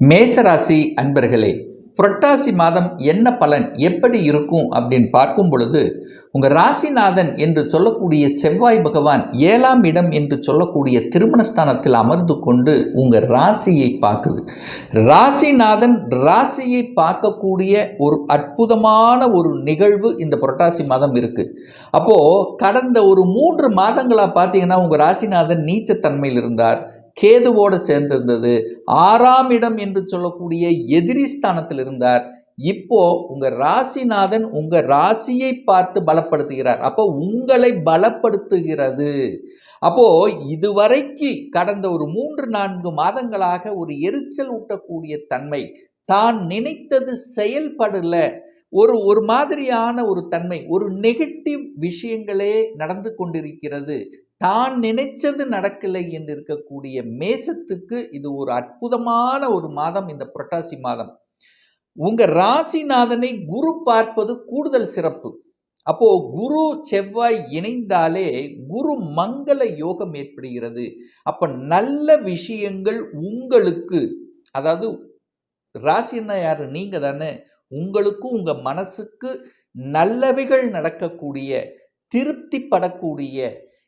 மேசராசி அன்பர்களே புரட்டாசி மாதம் என்ன பலன் எப்படி இருக்கும் அப்படின்னு பார்க்கும் பொழுது உங்கள் ராசிநாதன் என்று சொல்லக்கூடிய செவ்வாய் பகவான் ஏழாம் இடம் என்று சொல்லக்கூடிய திருமணஸ்தானத்தில் அமர்ந்து கொண்டு உங்கள் ராசியை பார்க்குது. ராசிநாதன் ராசியை பார்க்கக்கூடிய ஒரு அற்புதமான ஒரு நிகழ்வு இந்த புரட்டாசி மாதம் இருக்குது அப்போது கடந்த ஒரு மூன்று மாதங்களாக பார்த்தீங்கன்னா உங்கள் ராசிநாதன் நீச்சத்தன்மையில் இருந்தார். கேதுவோடு சேர்ந்திருந்தது. ஆறாம் இடம் என்று சொல்லக்கூடிய எதிரி ஸ்தானத்தில் இருந்தார். இப்போ உங்க ராசிநாதன் உங்க ராசியை பார்த்து பலப்படுத்துகிறார். அப்போ உங்களை பலப்படுத்துகிறது. அப்போ இதுவரைக்கு கடந்த ஒரு மூன்று நான்கு மாதங்களாக ஒரு எரிச்சல் ஊட்டக்கூடிய தன்மை தான் நினைத்தது செயல்படல. ஒரு ஒரு மாதிரியான ஒரு தன்மை ஒரு நெகட்டிவ் விஷயங்களே நடந்து கொண்டிருக்கிறது. தான் நினைச்சது நடக்கலை என்று இருக்கக்கூடிய மேசத்துக்கு இது ஒரு அற்புதமான ஒரு மாதம் இந்த புரட்டாசி மாதம். உங்க ராசிநாதனை குரு பார்ப்பது கூடுதல் சிறப்பு. அப்போ குரு செவ்வாய் இணைந்தாலே குரு மங்கள யோகம் ஏற்படுகிறது. அப்ப நல்ல விஷயங்கள் உங்களுக்கு அதாவது ராசினா யாரு? நீங்க தானே. உங்களுக்கும் உங்க மனசுக்கு நல்லவைகள் நடக்கக்கூடிய திருப்திப்படக்கூடிய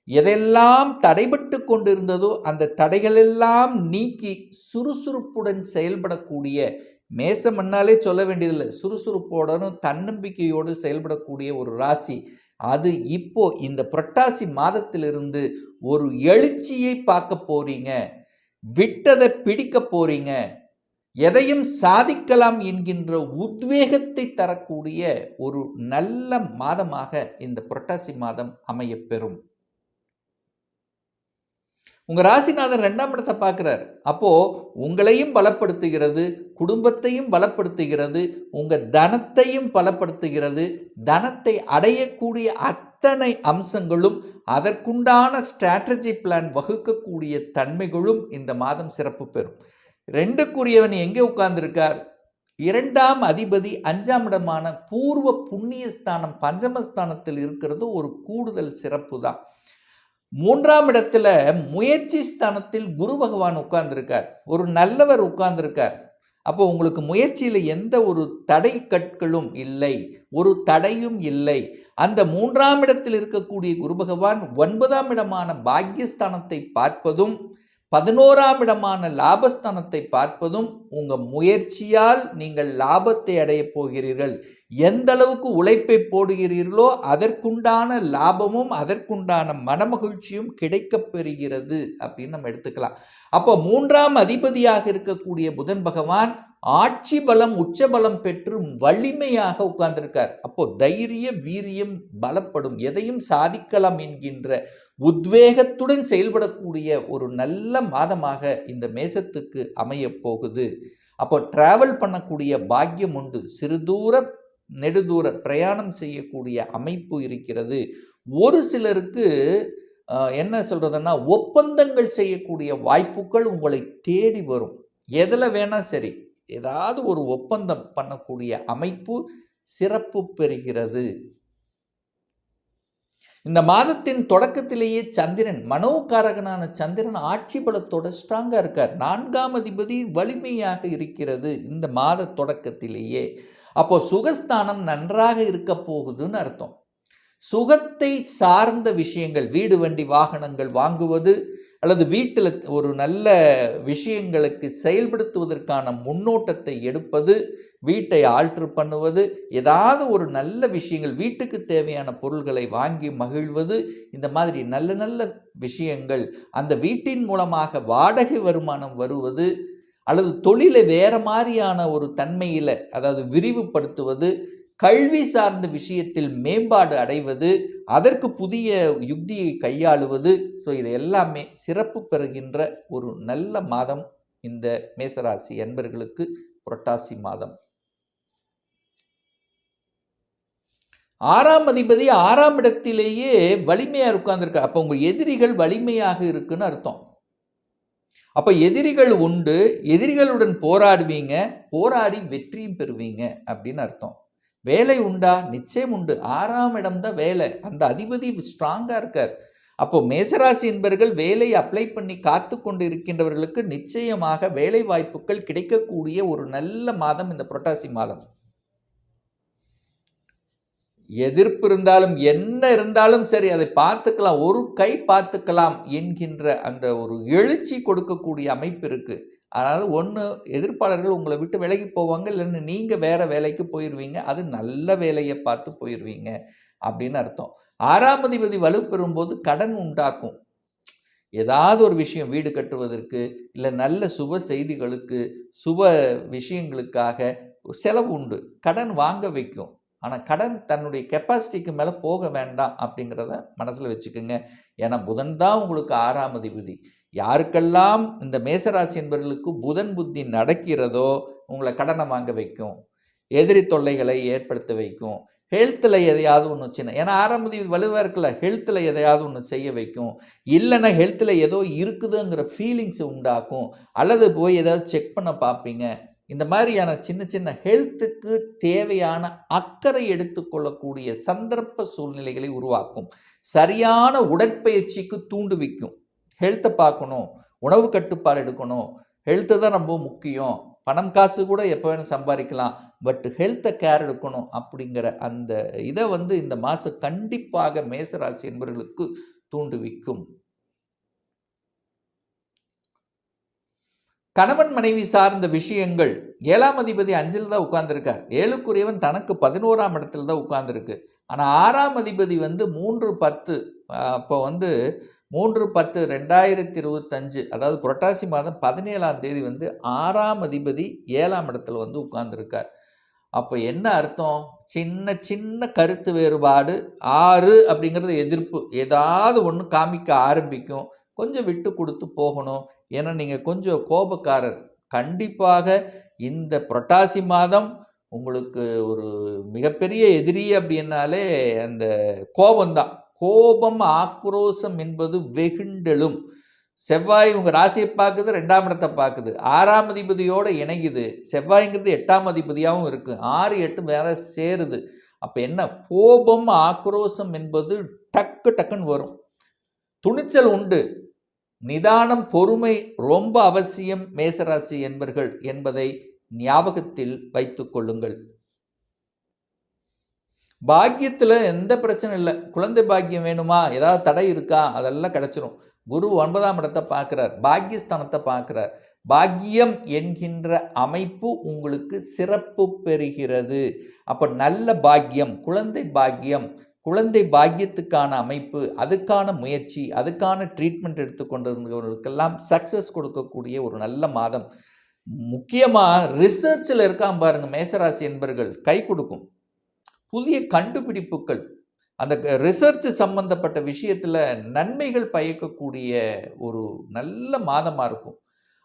எதெல்லாம் தடைபட்டு கொண்டிருந்ததோ அந்த தடைகளெல்லாம் நீக்கி சுறுசுறுப்புடன் செயல்படக்கூடிய மேசம் மண்ணாலே சொல்ல வேண்டியதில்லை சுறுசுறுப்போடனும் தன்னம்பிக்கையோடு செயல்படக்கூடிய ஒரு ராசி. அது இப்போ இந்த புரட்டாசி மாதத்திலிருந்து ஒரு எழுச்சியை பார்க்க போறீங்க விட்டதை பிடிக்க போறீங்க எதையும் சாதிக்கலாம் என்கின்ற உத்வேகத்தை தரக்கூடிய ஒரு நல்ல மாதமாக இந்த புரட்டாசி மாதம் அமையப்பெறும் உங்கள் ராசிநாதன் ரெண்டாம் இடத்தை பார்க்குறாரு. அப்போது உங்களையும் பலப்படுத்துகிறது குடும்பத்தையும் பலப்படுத்துகிறது உங்கள் தனத்தையும் பலப்படுத்துகிறது தனத்தை அடையக்கூடிய அத்தனை அம்சங்களும் அதற்குண்டான ஸ்ட்ராட்டஜி பிளான் வகுக்கக்கூடிய தன்மைகளும் இந்த மாதம் சிறப்பு பெறும். ரெண்டுக்குரியவன் எங்கே உட்கார்ந்துருக்கார்? இரண்டாம் அதிபதி அஞ்சாம் இடமான பூர்வ புண்ணியஸ்தானம் பஞ்சமஸ்தானத்தில் இருக்கிறது ஒரு கூடுதல் சிறப்பு தான் மூன்றாம் இடத்துல முயற்சி ஸ்தானத்தில் குரு பகவான் உட்கார்ந்துருக்கார். ஒரு நல்லவர் உட்கார்ந்துருக்கார். அப்போ உங்களுக்கு முயற்சியில் எந்த ஒரு தடை கற்களும் இல்லை. ஒரு தடையும் இல்லை. அந்த மூன்றாம் இடத்தில் இருக்கக்கூடிய குரு பகவான் ஒன்பதாம் இடமான பாக்யஸ்தானத்தை பார்ப்பதும் பதினோராம் இடமான லாபஸ்தானத்தை பார்ப்பதும் உங்கள் முயற்சியால் நீங்கள் லாபத்தை அடையப் போகிறீர்கள். எந்த அளவுக்கு உழைப்பை போடுகிறீர்களோ அதற்குண்டான லாபமும் அதற்குண்டான மனமகிழ்ச்சியும் கிடைக்கப் பெறுகிறது அப்படின்னு நம்ம எடுத்துக்கலாம். அப்போ மூன்றாம் அதிபதியாக இருக்கக்கூடிய புதன் பகவான் ஆட்சி பலம் உச்ச பலம் பெற்று வலிமையாக உட்கார்ந்திருக்கார். அப்போ தைரிய வீரியம் பலப்படும். எதையும் சாதிக்கலாம் என்கின்ற உத்வேகத்துடன் செயல்படக்கூடிய ஒரு நல்ல மாதமாக இந்த மேசத்துக்கு அமையப் போகுது. அப்போ டிராவல் பண்ணக்கூடிய பாக்கியம் உண்டு. சிறுதூர நெடுதூர பிரயாணம் செய்யக்கூடிய அமைப்பு இருக்கிறது. ஒரு சிலருக்கு என்ன சொல்கிறதுன்னா ஒப்பந்தங்கள் செய்யக்கூடிய வாய்ப்புகள் உங்களை தேடி வரும். எதில் வேணால் சரி. ஏதாவது ஒரு ஒப்பந்தம் பண்ணக்கூடிய அமைப்பு சிறப்பு பெறுகிறது. இந்த மாதத்தின் தொடக்கத்திலேயே சந்திரன் மனோகாரகனான சந்திரன் ஆட்சி பலத்தோட ஸ்ட்ராங்காக இருக்கார். நான்காம் அதிபதி வலிமையாக இருக்கிறது இந்த மாத தொடக்கத்திலேயே. அப்போ சுகஸ்தானம் நன்றாக இருக்க போகுதுன்னு அர்த்தம். சுகத்தை சார்ந்த விஷயங்கள் வீடு வண்டி வாகனங்கள் வாங்குவது அல்லது வீட்டில் ஒரு நல்ல விஷயங்களுக்கு செயல்படுத்துவதற்கான முன்னோட்டத்தை எடுப்பது வீட்டை ஆல்ட்ரு பண்ணுவது ஏதாவது ஒரு நல்ல விஷயங்கள் வீட்டுக்கு தேவையான பொருள்களை வாங்கி மகிழ்வது இந்த மாதிரி நல்ல நல்ல விஷயங்கள் அந்த வீட்டின் மூலமாக வாடகை வருமானம் வருவது அல்லது தொழிலை வேறு மாதிரியான ஒரு தன்மையில் அதாவது விரிவுபடுத்துவது கல்வி சார்ந்த விஷயத்தில் மேம்பாடு அடைவது அதற்கு புதிய யுக்தியை கையாளுவது ஸோ இது எல்லாமே சிறப்பு பெறுகின்ற ஒரு நல்ல மாதம் இந்த மேசராசி என்பர்களுக்கு புரட்டாசி மாதம். ஆறாம் அதிபதி ஆறாம் இடத்திலேயே வலிமையாக உட்கார்ந்துருக்கா அப்போ உங்கள் எதிரிகள் வலிமையாக இருக்குன்னு அர்த்தம். அப்போ எதிரிகள் உண்டு எதிரிகளுடன் போராடுவீங்க போராடி வெற்றியும் பெறுவீங்க அப்படின்னு அர்த்தம். வேலை உண்டா? நிச்சயம் உண்டு. ஆறாம் இடம் தான் வேலை. அந்த அதிபதி ஸ்ட்ராங்காக இருக்கார். அப்போ மேசராசி என்பர்கள் வேலை அப்ளை பண்ணி காத்து கொண்டு இருக்கின்றவர்களுக்கு நிச்சயமாக வேலை வாய்ப்புகள் கிடைக்கக்கூடிய ஒரு நல்ல மாதம் இந்த புரட்டாசி மாதம். எதிர்ப்பு இருந்தாலும் என்ன இருந்தாலும் சரி அதை பார்த்துக்கலாம். ஒரு கை பார்த்துக்கலாம் என்கின்ற அந்த ஒரு எழுச்சி கொடுக்கக்கூடிய அமைப்பு இருக்குது அதாவது ஒன்று எதிர்ப்பாளர்கள் உங்களை விட்டு விலகி போவாங்க இல்லைன்னு நீங்கள் வேறு வேலைக்கு போயிடுவீங்க அது நல்ல வேலையை பார்த்து போயிடுவீங்க அப்படின்னு அர்த்தம். ஆறாம் அதிபதி வலுப்பெறும்போது கடன் உண்டாக்கும். ஏதாவது ஒரு விஷயம் வீடு கட்டுவதற்கு இல்லை நல்ல சுப செய்திகளுக்கு சுப விஷயங்களுக்காக செலவு உண்டு. கடன் வாங்க வைக்கும். ஆனால் கடன் தன்னுடைய கெப்பாசிட்டிக்கு மேலே போக வேண்டாம் அப்படிங்கிறத மனசில் வச்சுக்கோங்க. ஏன்னா புதன் தான் உங்களுக்கு ஆறாம் அதிபதி. யாருக்கெல்லாம் இந்த மேசராசி என்பவர்களுக்கு புதன் புத்தி நடக்கிறதோ உங்களை கடனை வாங்க வைக்கும். எதிரி தொல்லைகளை ஏற்படுத்த வைக்கும். ஹெல்த்தில் எதையாவது ஒன்று சின்ன ஏன்னா ஆரம்பதி வலுவாக இருக்கல ஹெல்த்தில் எதையாவது ஒன்று செய்ய வைக்கும். இல்லைன்னா ஹெல்த்தில் ஏதோ இருக்குதுங்கிற ஃபீலிங்ஸ் உண்டாக்கும். அல்லது போய் ஏதாவது செக் பண்ண பார்ப்பீங்க. இந்த மாதிரியான சின்ன சின்ன ஹெல்த்துக்கு தேவையான அக்கறை எடுத்துக்கொள்ளக்கூடிய சந்தர்ப்ப சூழ்நிலைகளை உருவாக்கும். சரியான உடற்பயிற்சிக்கு தூண்டுவிக்கும் ஹெல்த்தை பார்க்கணும் உணவு கட்டுப்பாடு எடுக்கணும். ஹெல்த்து தான் ரொம்ப முக்கியம். பணம் காசு கூட எப்போ வேணும் சம்பாதிக்கலாம். பட் ஹெல்த்தை கேர் எடுக்கணும் அப்படிங்கிற அந்த இதை வந்து இந்த மாதம் கண்டிப்பாக மேசராசி என்பவர்களுக்கு தூண்டுவிக்கும் கணவன் மனைவி சார்ந்த விஷயங்கள். ஏழாம் அதிபதி அஞ்சில் தான் உட்கார்ந்துருக்கார். ஏழுக்குரியவன் தனக்கு பதினோராம் இடத்துல தான் உட்கார்ந்துருக்கு. ஆனால் ஆறாம் அதிபதி வந்து மூன்று பத்து அப்போ வந்து மூன்று பத்து ரெண்டாயிரத்தி இருபத்தஞ்சு அதாவது புரட்டாசி மாதம் பதினேழாம் தேதி வந்து ஆறாம் அதிபதி ஏழாம் இடத்துல வந்து உட்கார்ந்துருக்கார். அப்போ என்ன அர்த்தம்? சின்ன சின்ன கருத்து வேறுபாடு. ஆறு அப்படிங்கிறது எதிர்ப்பு. ஏதாவது ஒன்று காமிக்க ஆரம்பிக்கும். கொஞ்சம் விட்டு கொடுத்து போகணும். ஏன்னா நீங்கள் கொஞ்சம் கோபக்காரர். கண்டிப்பாக இந்த புரட்டாசி மாதம் உங்களுக்கு ஒரு மிகப்பெரிய எதிரி அப்படின்னாலே அந்த கோபம்தான். கோபம் ஆக்ரோசம் என்பது வெகுண்டெழும். செவ்வாய் உங்கள் ராசியை பார்க்குது ரெண்டாம் இடத்தை பார்க்குது. ஆறாம் அதிபதியோடு இணையுது. செவ்வாய்ங்கிறது எட்டாம் அதிபதியாகவும் இருக்குது ஆறு எட்டு வேற சேருது. அப்போ என்ன? கோபம் ஆக்ரோசம் என்பது டக்கு டக்குன்னு வரும். துணிச்சல் உண்டு. நிதானம் பொறுமை ரொம்ப அவசியம் மேசராசி என்பர்கள் என்பதை ஞாபகத்தில் வைத்து கொள்ளுங்கள். பாக்கியத்தில் எந்த பிரச்சனை இல்லை. குழந்தை பாக்கியம் வேணுமா? ஏதாவது தடை இருக்கா? அதெல்லாம் கிடச்சிரும். குரு ஒன்பதாம் இடத்தை பார்க்குறார். பாக்கியஸ்தானத்தை பார்க்குறார். பாக்கியம் என்கின்ற அமைப்பு உங்களுக்கு சிறப்பு பெறுகிறது. அப்போ நல்ல பாக்கியம் குழந்தை பாக்கியம் குழந்தை பாக்கியத்துக்கான அமைப்பு அதுக்கான முயற்சி அதுக்கான ட்ரீட்மெண்ட் எடுத்துக்கொண்டிருந்தவர்களுக்கெல்லாம் சக்ஸஸ் கொடுக்கக்கூடிய ஒரு நல்ல மாதம். முக்கியமாக ரிசர்ச்சில் இருக்கான் பாருங்கள் மேசராசி என்பர்கள் கை கொடுக்கும். புதிய கண்டுபிடிப்புகள் அந்த ரிசர்ச் சம்பந்தப்பட்ட விஷயத்தில் நன்மைகள் பயக்கக்கூடிய ஒரு நல்ல மாதமாக இருக்கும்.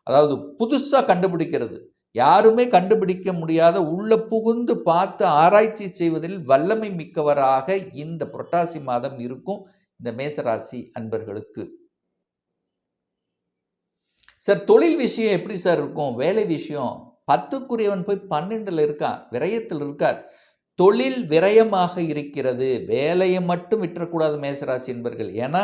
அதாவது புதுசாக கண்டுபிடிக்கிறது. யாருமே கண்டுபிடிக்க முடியாத உள்ள புகுந்து பார்த்து ஆராய்ச்சி செய்வதில் வல்லமை மிக்கவராக இந்த புரட்டாசி மாதம் இருக்கும் இந்த மேசராசி அன்பர்களுக்கு. சார் தொழில் விஷயம் எப்படி சார் இருக்கும்? வேலை விஷயம். பத்துக்குரியவன் போய் பன்னெண்டில் இருக்கான். விரயத்தில் இருக்கார். தொழில் விரயமாக இருக்கிறது. வேலையை மட்டும் விற்றக்கூடாது மேசராசி என்பர்கள். ஏன்னா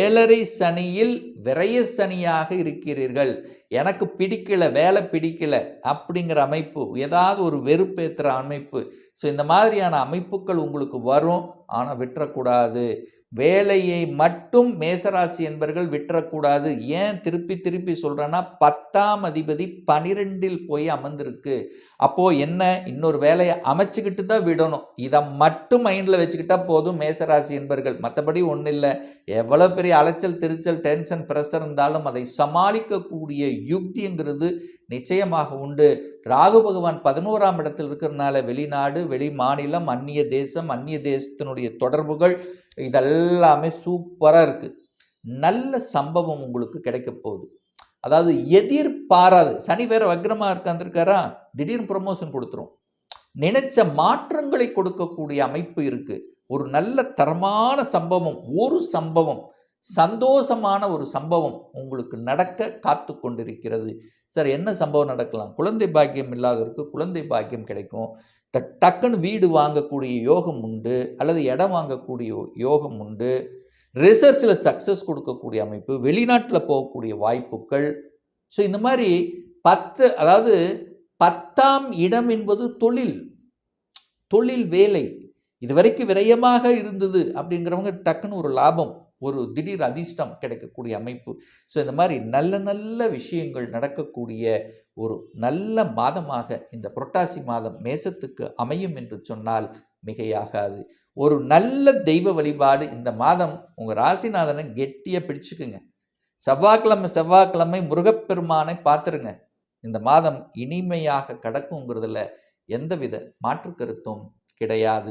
ஏழரை சனியில் விரய சனியாக இருக்கிறீர்கள். எனக்கு பிடிக்கல வேலை பிடிக்கல அப்படிங்கிற அமைப்பு ஏதாவது ஒரு வெறுப்பேற்றுற அமைப்பு. ஸோ இந்த மாதிரியான அமைப்புகள் உங்களுக்கு வரும். ஆனால் விட்டுறக்கூடாது. வேலையை மட்டும் மேசராசி என்பர்கள் விட்டுறக்கூடாது. ஏன் திருப்பி திருப்பி சொல்கிறேன்னா பத்தாம் அதிபதி பனிரெண்டில் போய் அமர்ந்திருக்கு. அப்போது என்ன? இன்னொரு வேலையை அமைச்சுக்கிட்டு தான் விடணும். இதை மட்டும் மைண்டில் வச்சுக்கிட்டா போதும் மேசராசி என்பர்கள். மற்றபடி ஒன்றும் இல்லை. எவ்வளோ பெரிய அலைச்சல் திருச்சல் டென்ஷன் ப்ரெஷர் இருந்தாலும் அதை சமாளிக்கக்கூடிய யுக்திங்கிறது நிச்சயமாக உண்டு. ராகு பகவான் பதினோராம் இடத்தில் இருக்கிறதுனால வெளிநாடு வெளி மாநிலம் அந்நிய தேசம் அந்நிய தேசத்தினுடைய தொடர்புகள் இதெல்லாமே சூப்பராக இருக்குது நல்ல சம்பவம் உங்களுக்கு கிடைக்க போகுது. அதாவது எதிர்பாராது. சனி வேற வக்ரமாக இருக்காந்துருக்காரா திடீர்னு ப்ரொமோஷன் கொடுத்துரும். நினைச்ச மாற்றங்களை கொடுக்கக்கூடிய அமைப்பு இருக்குது ஒரு நல்ல தரமான சம்பவம் ஒரு சம்பவம் சந்தோஷமான ஒரு சம்பவம் உங்களுக்கு நடக்க காத்து கொண்டிருக்கிறது. சார் என்ன சம்பவம் நடக்கலாம்? குழந்தை பாக்கியம் இல்லாதவருக்கு குழந்தை பாக்கியம் கிடைக்கும். டக்குன்னு வீடு வாங்கக்கூடிய யோகம் உண்டு அல்லது இடம் வாங்கக்கூடிய யோகம் உண்டு. ரிசர்ச்சில் சக்ஸஸ் கொடுக்கக்கூடிய அமைப்பு வெளிநாட்டில் போகக்கூடிய வாய்ப்புகள். ஸோ இந்த மாதிரி பத்து அதாவது பத்தாம் இடம் என்பது தொழில். தொழில் வேலை. இது வரைக்கும் விரயமாக இருந்தது அப்படிங்கிறவங்க டக்குன்னு ஒரு லாபம். ஒரு திடீர் அதிர்ஷ்டம் கிடைக்கக்கூடிய அமைப்பு. ஸோ இந்த மாதிரி நல்ல நல்ல விஷயங்கள் நடக்கக்கூடிய ஒரு நல்ல மாதமாக இந்த புரட்டாசி மாதம் மேசத்துக்கு அமையும் என்று சொன்னால் மிகையாகாது. ஒரு நல்ல தெய்வ வழிபாடு இந்த மாதம் உங்கள் ராசிநாதனை கெட்டியாக பிடிச்சுக்குங்க. செவ்வாய்க்கிழமை செவ்வாய்க்கிழமை முருகப்பெருமானை பார்த்துருங்க. இந்த மாதம் இனிமையாக கடக்குங்கிறதுல எந்தவித மாற்று கருத்தும் கிடையாது.